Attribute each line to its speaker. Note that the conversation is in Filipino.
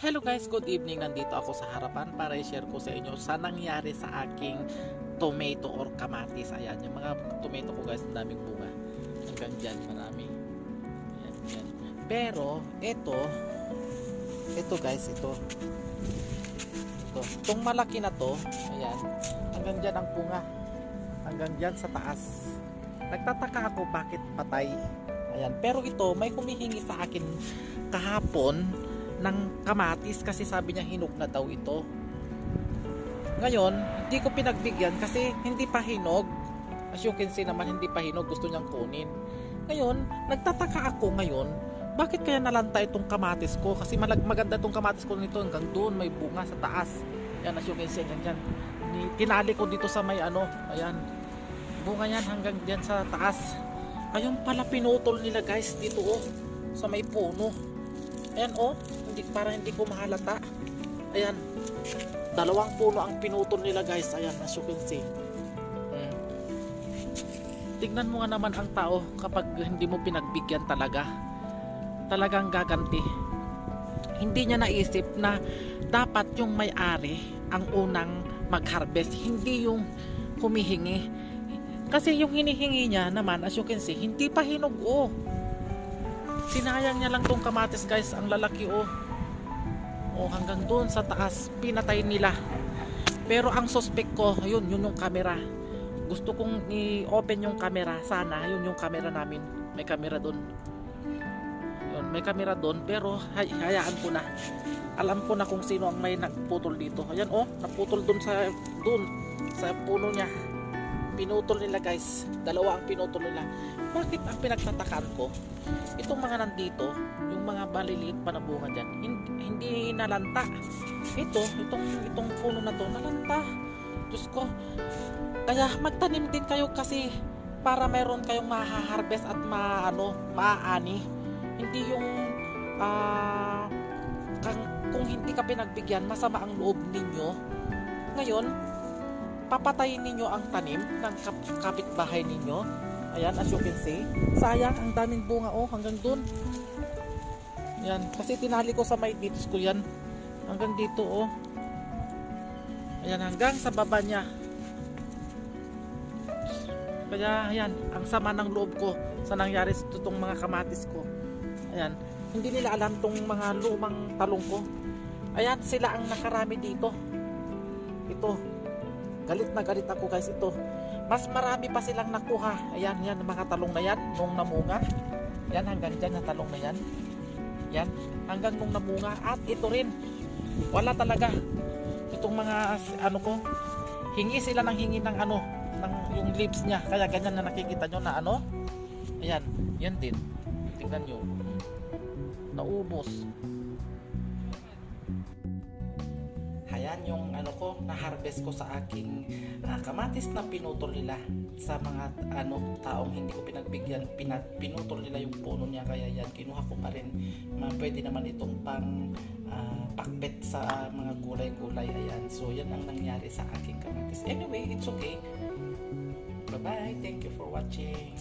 Speaker 1: Hello guys, good evening. Nandito ako sa harapan para i-share ko sa inyo sa nangyari sa aking tomato or kamatis. Ayan, yung mga tomato ko guys, ang daming bunga. Hanggang dyan, marami. Ayan, ayan. Pero, ito, ito guys, ito. Ito. Itong malaki na to, ayan, hanggang dyan ang bunga. Hanggang dyan sa taas. Nagtataka ako bakit patay. Ayan, pero ito, may humihingi sa akin kahapon ng kamatis kasi sabi niya hinog na daw ito. Ngayon, hindi ko pinagbigyan kasi hindi pa hinog. As you can see naman, hindi pa hinog. Gusto niyang kunin. Ngayon, nagtataka ako ngayon, bakit kaya nalanta itong kamatis ko? Kasi malag maganda itong kamatis ko nito hanggang doon, may bunga sa taas. Yan, as you can see, yan, yan. Tinali ko dito sa may ano, ayan. Bunga yan hanggang diyan sa taas. Ayun pala pinutol nila guys dito oh, sa may puno. Ayan oh, hindi para hindi ko mahalata. Ayan. Dalawang puno ang pinutol nila guys. Ayan, as you can see. Tignan mo nga naman ang tao kapag hindi mo pinagbigyan talaga. Talagang gaganti. Hindi niya naisip na dapat yung may-ari ang unang mag-harvest, hindi yung humihingi. Kasi yung hinihingi niya naman, as you can see, hindi pa hinog oh. Sinayang niya lang tong kamatis guys, ang lalaki oh. Oh, hanggang doon sa taas, pinatay nila. Pero ang suspect ko, yun, yun yung camera. Gusto kong i-open yung camera, sana, yun yung camera namin. May camera doon. Yun, may camera doon, pero hay- hayaan ko na. Alam ko na kung sino ang may nagputol dito. Ayan oh, naputol doon sa doon sa puno niya pinutol nila guys. Dalawa ang pinutol nila. Bakit ang pinagtatakaan ko? Itong mga nandito yung mga baliliit pa na bunga dyan hindi, hindi nalanta. Ito itong itong puno na to nalanta. Diyos ko. Kaya magtanim din kayo kasi para meron kayong mahaharvest at maano maaani hindi yung ah kang, kung hindi ka pinagbigyan masama ang loob ninyo. Ngayon papatayin ninyo ang tanim ng kap- kapitbahay ninyo. Ayan, as you can see. Sayang, ang daming bunga oh, hanggang dun. Yan, kasi tinali ko sa may dito ko yan. Hanggang dito oh. Ayan, hanggang sa baba niya. Kaya, ayan, ang sama ng loob ko sa nangyari sa itong mga kamatis ko. Ayan, hindi nila alam tong mga lumang talong ko. Ayan, sila ang nakarami dito. Ito, galit na galit ako guys ito. Mas marami pa silang nakuha. Ayan yan mga talong na yan nung namunga. Yan hanggang dyan na talong na yan. Yan hanggang nung namunga. At ito rin wala talaga. Itong mga ano ko hingi sila ng hingi ng ano ng yung leaves niya. Kaya ganyan na nakikita nyo na ano. Ayan yan din. Tingnan nyo. Naubos Ayan yung ano ko, na-harvest ko sa aking ah, kamatis na pinutol nila sa mga ano taong hindi ko pinagbigyan, pinat, pinutol nila yung puno niya kaya yan kinuha ko pa rin. Ma, pwede naman itong pang ah, pakbet sa mga gulay-gulay ayan. So yan ang nangyari sa aking kamatis. Anyway, it's okay. Bye-bye. Thank you for watching.